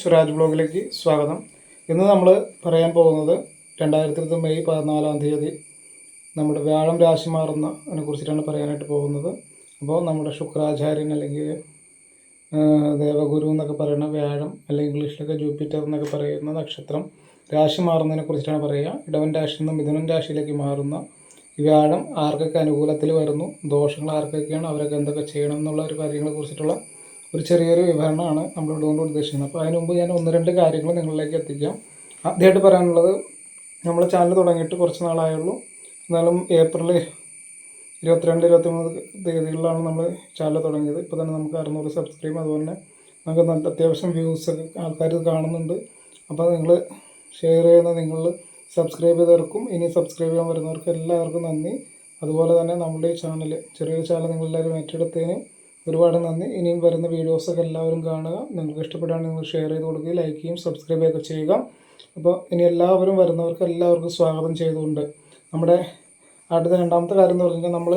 സുരാജ് ബ്ലോഗിലേക്ക് സ്വാഗതം. ഇന്ന് നമ്മൾ പറയാൻ പോകുന്നത് രണ്ടായിരത്തി ഇരുപത്തി മെയ് പതിനാലാം തീയതി നമ്മുടെ വ്യാഴം രാശി മാറുന്നതിനെ കുറിച്ചിട്ടാണ് പറയാനായിട്ട് പോകുന്നത്. അപ്പോൾ നമ്മുടെ ശുക്രാചാര്യൻ അല്ലെങ്കിൽ ദേവഗുരു എന്നൊക്കെ പറയുന്ന വ്യാഴം അല്ലെങ്കിൽ ഇംഗ്ലീഷിലൊക്കെ ജൂപ്പിറ്റർ എന്നൊക്കെ പറയുന്ന നക്ഷത്രം രാശി മാറുന്നതിനെ കുറിച്ചിട്ടാണ് പറയുക. ഇടവൻ രാശിയിൽ നിന്ന് മിഥുനൻ രാശിയിലേക്ക് മാറുന്ന വ്യാഴം ആർക്കൊക്കെ അനുകൂലത്തിൽ വരുന്നു? ദോഷങ്ങൾ ആർക്കൊക്കെയാണ്? അവരൊക്കെ എന്തൊക്കെ ചെയ്യണം എന്നുള്ള ഒരു കാര്യങ്ങളെ കുറിച്ചിട്ടുള്ള ഒരു ചെറിയൊരു വിവരണമാണ് നമ്മൾ കൊണ്ട് ഉദ്ദേശിക്കുന്നത്. അപ്പോൾ അതിനുമുമ്പ് ഞാൻ ഒന്ന് രണ്ട് കാര്യങ്ങൾ നിങ്ങളിലേക്ക് എത്തിക്കാം. ആദ്യമായിട്ട് പറയാനുള്ളത് നമ്മൾ ചാനൽ തുടങ്ങിയിട്ട് കുറച്ച് നാളായുള്ളൂ. എന്നാലും ഏപ്രിൽ ഇരുപത്തിരണ്ട് ഇരുപത്തിമൂന്ന് തീയതികളിലാണ് നമ്മൾ ചാനൽ തുടങ്ങിയത്. ഇപ്പോൾ തന്നെ നമുക്ക് അറുന്നൂറ് സബ്സ്ക്രൈബ് അതുപോലെ തന്നെ നമുക്ക് നല്ല അത്യാവശ്യം വ്യൂസ് ഒക്കെ ആൾക്കാർ കാണുന്നുണ്ട്. അപ്പോൾ നിങ്ങൾ ഷെയർ ചെയ്യുന്ന നിങ്ങൾ സബ്സ്ക്രൈബ് ചെയ്തവർക്കും ഇനി സബ്സ്ക്രൈബ് ചെയ്യാൻ വരുന്നവർക്കും എല്ലാവർക്കും നന്ദി. അതുപോലെ തന്നെ നമ്മുടെ ഈ ചാനൽ ചെറിയൊരു ചാനൽ നിങ്ങളെല്ലാവരും ഏറ്റെടുത്തതിന് ഒരുപാട് നന്ദി. ഇനിയും വരുന്ന വീഡിയോസൊക്കെ എല്ലാവരും കാണുക. നിങ്ങൾക്ക് ഇഷ്ടപ്പെടുകയാണെങ്കിൽ നിങ്ങൾ ഷെയർ ചെയ്ത് കൊടുക്കുകയും ലൈക്ക് ചെയ്യും സബ്സ്ക്രൈബ് ചെയ്യുകയൊക്കെ ചെയ്യുക. അപ്പോൾ ഇനി എല്ലാവരും വരുന്നവർക്ക് എല്ലാവർക്കും സ്വാഗതം ചെയ്തുകൊണ്ട് നമ്മുടെ അടുത്ത രണ്ടാമത്തെ കാര്യം എന്ന് പറഞ്ഞാൽ നമ്മൾ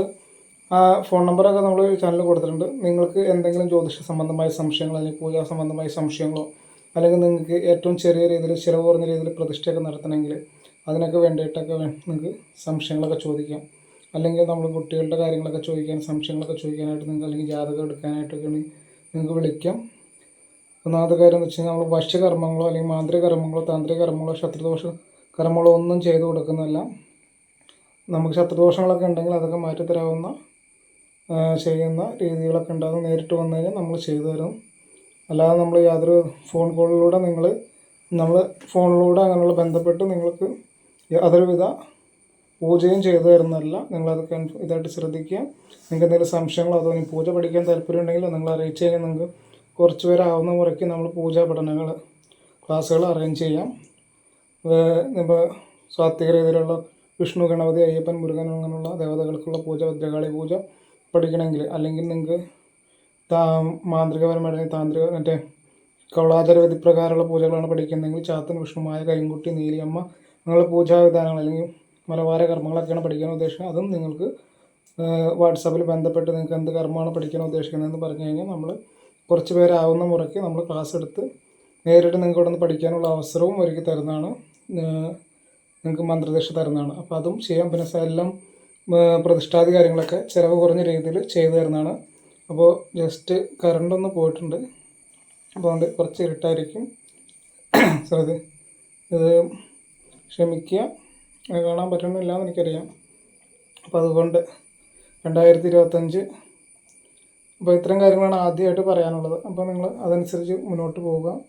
ആ ഫോൺ നമ്പറൊക്കെ നമ്മൾ ചാനലിൽ കൊടുത്തിട്ടുണ്ട്. നിങ്ങൾക്ക് എന്തെങ്കിലും ജ്യോതിഷ സംബന്ധമായ സംശയങ്ങൾ അല്ലെങ്കിൽ പൂജാ സംബന്ധമായ സംശയങ്ങളോ അല്ലെങ്കിൽ നിങ്ങൾക്ക് ഏറ്റവും ചെറിയ രീതിയിൽ ചിലവ് കുറഞ്ഞ രീതിയിൽ പ്രതിഷ്ഠയൊക്കെ നടത്തണമെങ്കിൽ അതിനൊക്കെ വേണ്ടിയിട്ടൊക്കെ നിങ്ങൾക്ക് സംശയങ്ങളൊക്കെ ചോദിക്കാം. അല്ലെങ്കിൽ നമ്മൾ കുട്ടികളുടെ കാര്യങ്ങളൊക്കെ ചോദിക്കാൻ സംശയങ്ങളൊക്കെ ചോദിക്കാനായിട്ട് നിങ്ങൾക്ക് അല്ലെങ്കിൽ ജാതകം എടുക്കാനായിട്ടൊക്കെ നിങ്ങൾക്ക് വിളിക്കാം. ഒന്നാമത്തെ കാര്യം എന്ന് വെച്ച് കഴിഞ്ഞാൽ നമ്മൾ വശ്യകർമ്മങ്ങളോ അല്ലെങ്കിൽ മാന്ത്രികർമ്മങ്ങളോ താന്ത്രികർമ്മങ്ങളോ താന്ത്രിക കർമ്മങ്ങളോ ശത്രുദോഷ കർമ്മങ്ങളോ ഒന്നും ചെയ്തു കൊടുക്കുന്നതല്ല. നമുക്ക് ശത്രുദോഷങ്ങളൊക്കെ ഉണ്ടെങ്കിൽ അതൊക്കെ മാറ്റിത്തരാവുന്ന ചെയ്യുന്ന രീതികളൊക്കെ ഉണ്ടാകും. നേരിട്ട് വന്നു കഴിഞ്ഞാൽ നമ്മൾ ചെയ്തു തരും. അല്ലാതെ നമ്മൾ യാതൊരു ഫോൺ കോളിലൂടെ നിങ്ങൾ നമ്മൾ ഫോണിലൂടെ അങ്ങനെയുള്ള ബന്ധപ്പെട്ട് നിങ്ങൾക്ക് യാതൊരുവിധ പൂജയും ചെയ്തു തരുന്നതല്ല നിങ്ങളത് ഇതായിട്ട് ശ്രദ്ധിക്കുക. നിങ്ങൾക്ക് എന്തെങ്കിലും സംശയങ്ങളോ അതോ ഇനി പൂജ പഠിക്കാൻ താല്പര്യമുണ്ടെങ്കിൽ നിങ്ങൾ അറിയിച്ചു കഴിഞ്ഞാൽ നിങ്ങൾക്ക് കുറച്ച് പേരാവുന്ന മുറയ്ക്ക് നമ്മൾ പൂജാ പഠനങ്ങൾ ക്ലാസ്സുകൾ അറേഞ്ച് ചെയ്യാം. ഇപ്പോൾ സ്വാത്വിക രീതിയിലുള്ള വിഷ്ണു ഗണപതി അയ്യപ്പൻ മുരുകൻ അങ്ങനെയുള്ള ദേവതകൾക്കുള്ള പൂജ ഭദ്രകാളി പൂജ പഠിക്കണമെങ്കിൽ അല്ലെങ്കിൽ നിങ്ങൾക്ക് താ മാന്ത്രികപരമായിട്ട് താന്ത്രിക മറ്റേ കൗളാചാര വിധിപ്രകാരമുള്ള പൂജകളാണ് പഠിക്കുന്നതെങ്കിൽ ചാത്തൻ വിഷ്ണുമായ കൈൻകുട്ടി നീലിയമ്മ അങ്ങനെയുള്ള പൂജാവിധാനങ്ങൾ അല്ലെങ്കിൽ മലബാര കർമ്മങ്ങളൊക്കെയാണ് പഠിക്കാൻ ഉദ്ദേശിക്കുന്നത്. അതും നിങ്ങൾക്ക് വാട്സാപ്പിൽ ബന്ധപ്പെട്ട് നിങ്ങൾക്ക് എന്ത് കർമ്മമാണ് പഠിക്കാൻ ഉദ്ദേശിക്കുന്നതെന്ന് പറഞ്ഞു കഴിഞ്ഞാൽ നമ്മൾ കുറച്ച് പേരാവുന്ന മുറയ്ക്ക് നമ്മൾ ക്ലാസ് എടുത്ത് നേരിട്ട് നിങ്ങൾക്ക് ഇവിടെ നിന്ന് പഠിക്കാനുള്ള അവസരവും ഒരുക്കി തരുന്നതാണ് നിങ്ങൾക്ക് മന്ത്രദീക്ഷ തരുന്നതാണ്. അപ്പോൾ അതും ചെയ്യാം. പിന്നെ എല്ലാം പ്രതിഷ്ഠാതി കാര്യങ്ങളൊക്കെ ചിലവ് കുറഞ്ഞ രീതിയിൽ ചെയ്തു തരുന്നതാണ്. അപ്പോൾ ജസ്റ്റ് കറണ്ട് ഒന്ന് പോയിട്ടുണ്ട്. അപ്പോൾ അതുകൊണ്ട് കുറച്ച് ഇരുട്ടായിരിക്കും. ഇത് ക്ഷമിക്കുക. കാണാൻ പറ്റണില്ല എന്ന് എനിക്കറിയാം. അപ്പോൾ അതുകൊണ്ട് രണ്ടായിരത്തി ഇരുപത്തഞ്ച് അപ്പോൾ ഇത്തരം കാര്യങ്ങളാണ് ആദ്യമായിട്ട് പറയാനുള്ളത്. അപ്പോൾ നിങ്ങൾ അതനുസരിച്ച് മുന്നോട്ട് പോവുക.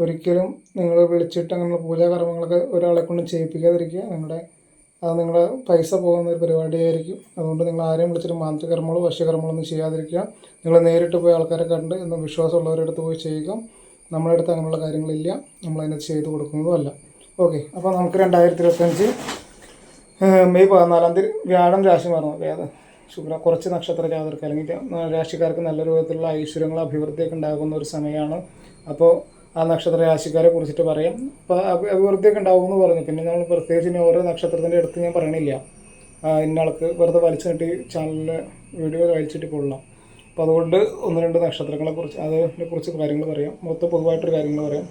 ഒരിക്കലും നിങ്ങൾ വിളിച്ചിട്ട് അങ്ങനെ പൂജാ കർമ്മങ്ങളൊക്കെ ഒരാളെ കൊണ്ട് ചെയ്യിപ്പിക്കാതിരിക്കുക. നിങ്ങളുടെ അത് നിങ്ങളുടെ പൈസ പോകുന്ന ഒരു പരിപാടിയായിരിക്കും. അതുകൊണ്ട് നിങ്ങൾ ആരെയും വിളിച്ചിട്ട് മാന്ത്രികർമ്മങ്ങളോ വശ്യകർമ്മങ്ങളോ ഒന്നും ചെയ്യാതിരിക്കുക. നിങ്ങൾ നേരിട്ട് പോയി ആൾക്കാരെ കണ്ട് എന്ന് വിശ്വാസമുള്ളവരുടെ അടുത്ത് പോയി ചെയ്യുക. നമ്മളെടുത്ത് അങ്ങനെയുള്ള കാര്യങ്ങളില്ല. നമ്മളതിനകത്ത് ചെയ്ത് കൊടുക്കുന്നതുമല്ല ഓക്കെ അപ്പോൾ നമുക്ക് രണ്ടായിരത്തി ഇരുപത്തഞ്ച് മെയ് പതിനാലാം തീയതി വ്യാഴം രാശി മാറുന്നു. വ്യാഴം ശുക്ര കുറച്ച് നക്ഷത്ര ജാതർക്ക് അല്ലെങ്കിൽ രാശിക്കാർക്ക് നല്ല രൂപത്തിലുള്ള ഐശ്വര്യങ്ങൾ അഭിവൃദ്ധിയൊക്കെ ഉണ്ടാകുന്ന ഒരു സമയമാണ്. അപ്പോൾ ആ നക്ഷത്ര രാശിക്കാരെ കുറിച്ചിട്ട് പറയാം. അപ്പോൾ അഭി- അഭിവൃദ്ധിയൊക്കെ ഉണ്ടാകുമെന്ന് പറഞ്ഞു. പിന്നെ നമ്മൾ പ്രത്യേകിച്ച് ഇനി ഓരോ നക്ഷത്രത്തിന്റെ അടുത്ത് ഞാൻ പറയണില്ല. ഇന്നയാൾക്ക് വെറുതെ വലിച്ചു നീട്ടി ചാനലിൽ വീഡിയോ വലിച്ചിട്ട് കൊള്ളാം. അപ്പോൾ അതുകൊണ്ട് ഒന്ന് രണ്ട് നക്ഷത്രങ്ങളെ കുറിച്ച് അതിനെ കുറിച്ച് കാര്യങ്ങൾ പറയാം. മൊത്തം പൊതുവായിട്ടൊരു കാര്യങ്ങൾ പറയാം.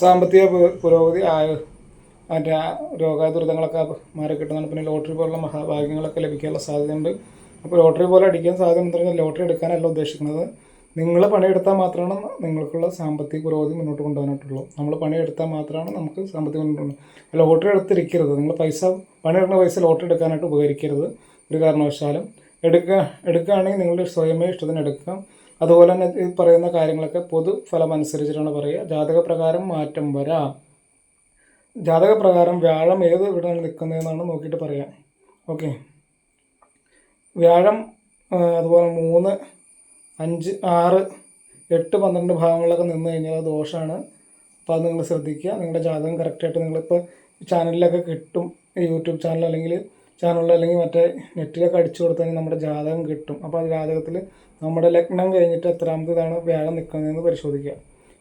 സാമ്പത്തിക പുരോഗതി ആയ മറ്റേ ആ രോഗാതുരിതങ്ങളൊക്കെ മാറി കിട്ടുന്നതാണ്. പിന്നെ ലോട്ടറി പോലുള്ള മഹാഭാഗ്യങ്ങളൊക്കെ ലഭിക്കാനുള്ള സാധ്യതയുണ്ട്. അപ്പോൾ ലോട്ടറി പോലെ അടിക്കാൻ സാധ്യത എന്ന് പറഞ്ഞാൽ ലോട്ടറി എടുക്കാനല്ല ഉദ്ദേശിക്കുന്നത്. നിങ്ങൾ പണിയെടുത്താൽ മാത്രമാണ് നിങ്ങൾക്കുള്ള സാമ്പത്തിക പുരോഗതി മുന്നോട്ട് കൊണ്ടുപോകാനായിട്ടുള്ളൂ. നമ്മൾ പണിയെടുത്താൽ മാത്രമാണ് നമുക്ക് സാമ്പത്തിക മുന്നോട്ട് ലോട്ടറി എടുത്തിരിക്കരുത്. നിങ്ങൾ പൈസ പണിയെടുക്കുന്ന പൈസ ലോട്ടറി എടുക്കാനായിട്ട് ഉപകരിക്കരുത്. ഒരു കാരണവശാലും. എടുക്കുക എടുക്കുകയാണെങ്കിൽ നിങ്ങളുടെ സ്വയമേ ഇഷ്ടത്തിന് എടുക്കാം. അതുപോലെ തന്നെ ഈ പറയുന്ന കാര്യങ്ങളൊക്കെ പൊതുഫലം അനുസരിച്ചിട്ടാണ് പറയുക. ജാതകപ്രകാരം മാറ്റം വരാം. ജാതകപ്രകാരം വ്യാഴം ഏത് ഇവിടെയാണ് നിൽക്കുന്നതെന്നാണ് നോക്കിയിട്ട് പറയാം. ഓക്കെ. വ്യാഴം അതുപോലെ മൂന്ന് അഞ്ച് ആറ് എട്ട് പന്ത്രണ്ട് ഭാഗങ്ങളിലൊക്കെ നിന്ന് കഴിഞ്ഞാൽ അത് ദോഷമാണ്. അപ്പോൾ അത് നിങ്ങൾ ശ്രദ്ധിക്കുക. നിങ്ങളുടെ ജാതകം കറക്റ്റായിട്ട് നിങ്ങളിപ്പോൾ ചാനലിലൊക്കെ കിട്ടും. യൂട്യൂബ് ചാനൽ അല്ലെങ്കിൽ ചാനലിൽ അല്ലെങ്കിൽ മറ്റേ നെറ്റിലൊക്കെ അടിച്ചു കൊടുത്താൽ നമ്മുടെ ജാതകം കിട്ടും. അപ്പോൾ ആ ജാതകത്തിൽ നമ്മുടെ ലഗ്നം കഴിഞ്ഞിട്ട് എത്രാമത്തേതാണ് വ്യാഴം നിൽക്കുന്നതെന്ന് പരിശോധിക്കുക.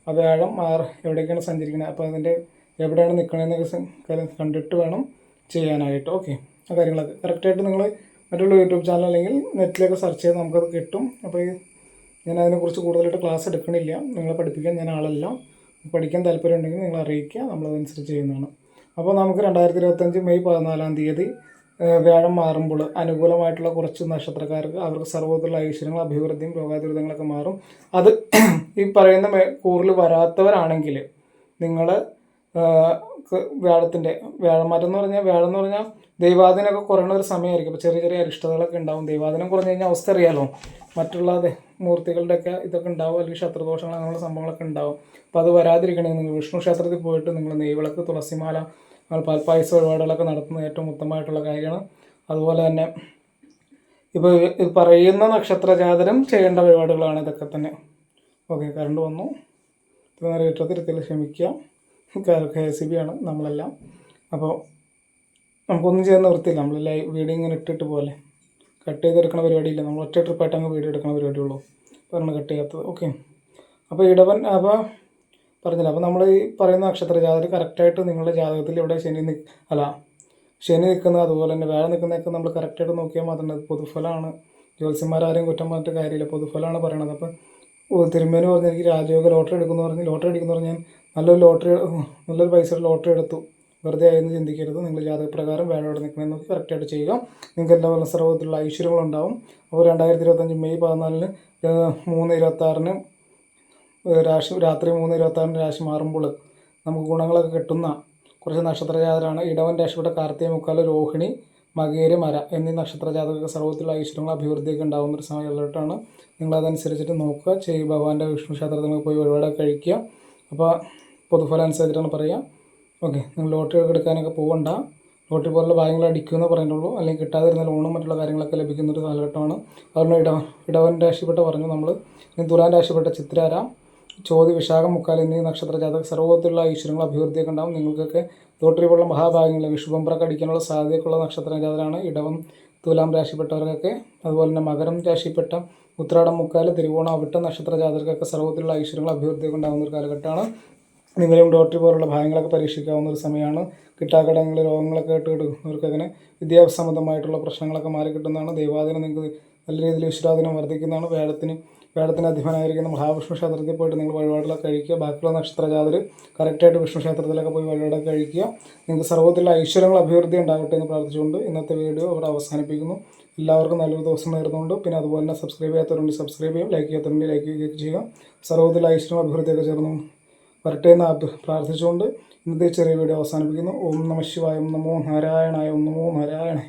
ആ വ്യാഴം ആർ എവിടേക്കാണ് സഞ്ചരിക്കുന്നത്? അപ്പോൾ അതിന്റെ എവിടെയാണ് നിൽക്കണതെന്നൊക്കെ കണ്ടിട്ട് വേണം ചെയ്യാനായിട്ട്. ഓക്കെ. ആ കാര്യങ്ങളൊക്കെ കറക്റ്റായിട്ട് നിങ്ങൾ മറ്റുള്ള യൂട്യൂബ് ചാനൽ അല്ലെങ്കിൽ നെറ്റിലൊക്കെ സെർച്ച് ചെയ്ത് നമുക്കത് കിട്ടും. അപ്പോൾ ഞാൻ അതിനെക്കുറിച്ച് കൂടുതലായിട്ട് ക്ലാസ് എടുക്കണില്ല. നിങ്ങളെ പഠിപ്പിക്കാൻ ഞാൻ ആളല്ല. പഠിക്കാൻ താല്പര്യം ഉണ്ടെങ്കിൽ നിങ്ങൾ അറിയിക്കുക. നമ്മളതനുസരിച്ച് ചെയ്യുന്നതാണ്. അപ്പോൾ നമുക്ക് രണ്ടായിരത്തി ഇരുപത്തഞ്ച് മെയ് പതിനാലാം തീയതി വ്യാഴം മാറുമ്പോൾ അനുകൂലമായിട്ടുള്ള കുറച്ച് നക്ഷത്രക്കാർക്ക് അവർക്ക് സർവത്തിലുള്ള ഐശ്വര്യങ്ങൾ അഭിവൃദ്ധിയും രോഗാതുരിതങ്ങളൊക്കെ മാറും. അത് ഈ പറയുന്ന കൂറിൽ വരാത്തവരാണെങ്കിൽ നിങ്ങൾ വ്യാഴത്തിന്റെ വ്യാഴമാറ്റം എന്ന് പറഞ്ഞാൽ വ്യാഴം എന്ന് പറഞ്ഞാൽ ദൈവാദിനൊക്കെ കുറയുന്ന ഒരു സമയമായിരിക്കും. അപ്പോൾ ചെറിയ ചെറിയ അരിഷ്ടതകളൊക്കെ ഉണ്ടാവും. ദൈവാദിനം കുറഞ്ഞു കഴിഞ്ഞാൽ അവസ്ഥ അറിയാലോ? മറ്റുള്ള മൂർത്തികളുടെയൊക്കെ ഇതൊക്കെ ഉണ്ടാവും. അല്ലെങ്കിൽ ശത്രുദോഷങ്ങൾ അങ്ങനെയുള്ള സംഭവങ്ങളൊക്കെ ഉണ്ടാവും. അപ്പോൾ അത് വരാതിരിക്കണമെങ്കിൽ നിങ്ങൾ വിഷ്ണു ക്ഷേത്രത്തിൽ പോയിട്ട് നിങ്ങൾ നെയ്വിളക്ക് തുളസിമാല അങ്ങനെ പാൽപ്പായസ വഴിപാടുകളൊക്കെ നടത്തുന്നത് ഏറ്റവും ഉത്തമമായിട്ടുള്ള കാര്യമാണ് അതുപോലെ തന്നെ ഇപ്പോൾ പറയുന്ന നക്ഷത്ര നക്ഷത്രജാതരം ചെയ്യേണ്ട പരിപാടികളാണ് ഇതൊക്കെ തന്നെ. ഓക്കെ കറണ്ട് വന്നു. നേരം ഇട്ടത്തിരുത്തിൽ ക്ഷമിക്കുക. കെ സി ബി ആണ് നമ്മളെല്ലാം. അപ്പോൾ നമുക്കൊന്നും ചെയ്യാൻ നിർത്തില്ല നമ്മൾ ലൈവ് വീഡിയോ ഇങ്ങനെ ഇട്ടിട്ട് പോലെ കട്ട് ചെയ്തെടുക്കണ പരിപാടിയില്ല. നമ്മൾ ഒറ്റ ട്രിപ്പായിട്ട് അങ്ങ് വീഡിയോ എടുക്കുന്ന പരിപാടിയുള്ളൂ പറഞ്ഞ് കട്ട് ചെയ്യാത്തത്. ഓക്കെ. അപ്പോൾ ഇടവൻ അപ്പോൾ പറഞ്ഞില്ല. അപ്പോൾ നമ്മൾ ഈ പറയുന്ന നക്ഷത്ര ജാതകത്തിൽ കറക്റ്റായിട്ട് നിങ്ങളുടെ ജാതകത്തിൽ ഇവിടെ ശനി അല്ല ശനി നിൽക്കുന്നത് അതുപോലെ തന്നെ വേറെ നിൽക്കുന്നതൊക്കെ നമ്മൾ കറക്റ്റായിട്ട് നോക്കിയാൽ മാത്രമേ പൊതുഫലമാണ്. ജ്യോത്സ്യന്മാരാരെയും കുറ്റം പറഞ്ഞിട്ട് കാര്യമില്ല. പൊതുഫലമാണ് പറയണത്. അപ്പോൾ തിരുമേനു പറഞ്ഞ എനിക്ക് രാജയോഗ ലോട്ടറി എടുക്കുന്നു പറഞ്ഞ് ലോട്ടറി അടിക്കുന്നു പറഞ്ഞാൽ നല്ലൊരു ലോട്ടറി നല്ലൊരു പൈസയുടെ ലോട്ടറി എടുത്തു. വെറുതെ ആയിരുന്നു ചിന്തിക്കരുത്. നിങ്ങൾ ജാതകപ്രകാരം ഇവിടെ നിൽക്കണമെന്ന് നോക്കി കറക്റ്റായിട്ട് ചെയ്യുക. നിങ്ങൾക്ക് എല്ലാവരും സർവത്തിലുള്ള ഐശ്വര്യങ്ങളുണ്ടാവും. അപ്പോൾ രണ്ടായിരത്തി ഇരുപത്തഞ്ച് മെയ് പതിനാലിന് മൂന്ന് ഇരുപത്താറിന് രാശി രാത്രി മൂന്ന് ഇരുപത്താറിന് രാശി മാറുമ്പോൾ നമുക്ക് ഗുണങ്ങളൊക്കെ കിട്ടുന്ന കുറച്ച് നക്ഷത്രജാതരാണ് ഇടവൻ രാശിയുടെ കാർത്തിക മുക്കാൽ രോഹിണി മകേര് മര എന്നീ നക്ഷത്രജാതകൾക്ക് സർവത്തിലുള്ള ഐശ്വര്യങ്ങൾ അഭിവൃദ്ധിയൊക്കെ ഉണ്ടാകുന്ന ഒരു സമയമായിട്ടാണ് നിങ്ങളതനുസരിച്ചിട്ട് നോക്കുക. ചെയ്യുക ഭഗവാന്റെ വിഷ്ണു ക്ഷേത്രത്തിൽ പോയി ഒരുപാട് കഴിക്കുക. അപ്പോൾ പൊതുഫലം അനുസരിച്ചിട്ടാണ് പറയുക. ഓക്കെ നിങ്ങൾ ലോട്ടറി ഒക്കെ എടുക്കാനൊക്കെ പോകണ്ട. ലോട്ടറി പോലുള്ള ഭാഗ്യങ്ങൾ അടിക്കുമെന്ന് പറയുന്നുള്ളൂ അല്ലെങ്കിൽ കിട്ടാതിരുന്ന ലോണും മറ്റുള്ള കാര്യങ്ങളൊക്കെ ലഭിക്കുന്ന ഒരു കാലഘട്ടമാണ്. അതുകൊണ്ട് ഇടവൻ ഇടവൻ രാശിപ്പെട്ട പറഞ്ഞു നമ്മൾ. തുലാൻ രാശിപ്പെട്ട ചിത്രാര. ചോതി വിശാഖം മുക്കാൽ എന്നീ നക്ഷത്ര ജാതക സർവത്തിലുള്ള ഈശ്വരങ്ങൾ അഭിവൃദ്ധിയൊക്കെ ഉണ്ടാവും. നിങ്ങൾക്കൊക്കെ ലോട്ടറി പോലുള്ള മഹാഭാഗ്യങ്ങൾ വിഷുബമ്പറൊക്കെ അടിക്കാനുള്ള സാധ്യതയൊക്കെയുള്ള നക്ഷത്ര ജാതരാണ് ഇടവം തുലാം രാശിപ്പെട്ടവർക്കൊക്കെ അതുപോലെ തന്നെ മകരം രാശിപ്പെട്ട ഉത്രാടം മുക്കാൽ തിരുവോണം അവിട്ട നക്ഷത്ര ജാതകർക്കൊക്കെ സർവത്തിലുള്ള ഐശ്വര്യങ്ങൾ അഭിവൃദ്ധിയൊക്കെ ഉണ്ടാകുന്ന ഒരു കാലഘട്ടമാണ്. നിങ്ങളും ലോട്ടറി പോലുള്ള ഭാഗങ്ങളൊക്കെ പരീക്ഷിക്കാവുന്ന ഒരു സമയമാണ്. കിട്ടാക്കടങ്ങൾ രോഗങ്ങളൊക്കെ ആയിട്ട് കിട്ടുന്നവർക്ക് അങ്ങനെ വിദ്യാഭ്യാസ സംബന്ധമായിട്ടുള്ള പ്രശ്നങ്ങളൊക്കെ മാറി കിട്ടുന്നതാണ് ദൈവാദിനം നിങ്ങൾക്ക് നല്ല രീതിയിൽ വിശ്വാദിനം വർദ്ധിക്കുന്നതാണ്. വേടത്തിന് വേടത്തിന് അധിപനായിരിക്കുന്ന മഹാവിഷ്ണു ക്ഷേത്രത്തിൽ പോയിട്ട് നിങ്ങൾ വഴിപാടിലൊക്കെ കഴിക്കുക. ബാക്കിയുള്ള നക്ഷത്ര ജാതർ കറക്റ്റായിട്ട് വിഷ്ണു ക്ഷേത്രത്തിലൊക്കെ പോയി വഴിപാടൊക്കെ കഴിക്കുക. നിങ്ങൾക്ക് സർവത്തിലുള്ള ഐശ്വര്യങ്ങൾ അഭിവൃദ്ധി ഉണ്ടാകട്ടെ എന്ന് പ്രാർത്ഥിച്ചുകൊണ്ട് ഇന്നത്തെ വീഡിയോ അവിടെ അവസാനിപ്പിക്കുന്നു. എല്ലാവർക്കും നല്ലൊരു ദിവസം നേരുന്നുണ്ട്. പിന്നെ അതുപോലെ തന്നെ സബ്സ്ക്രൈബ് ചെയ്യാത്തവരുണ്ട് സബ്സ്ക്രൈബ് ചെയ്യും ലൈക്ക് ചെയ്യാത്തവരുണ്ട് ലൈക്ക് ചെയ്യുക. സർവത്തിലുള്ള ഐശ്വര്യം അഭിവൃദ്ധിയൊക്കെ ചേർന്നു വരട്ടെ എന്ന് പ്രാർത്ഥിച്ചുകൊണ്ട് ഇന്നത്തെ ചെറിയ വീഡിയോ അവസാനിപ്പിക്കുന്നു. ഓം നമ ശിവായ നമോ നാരായണായ നമോ നാരായണ.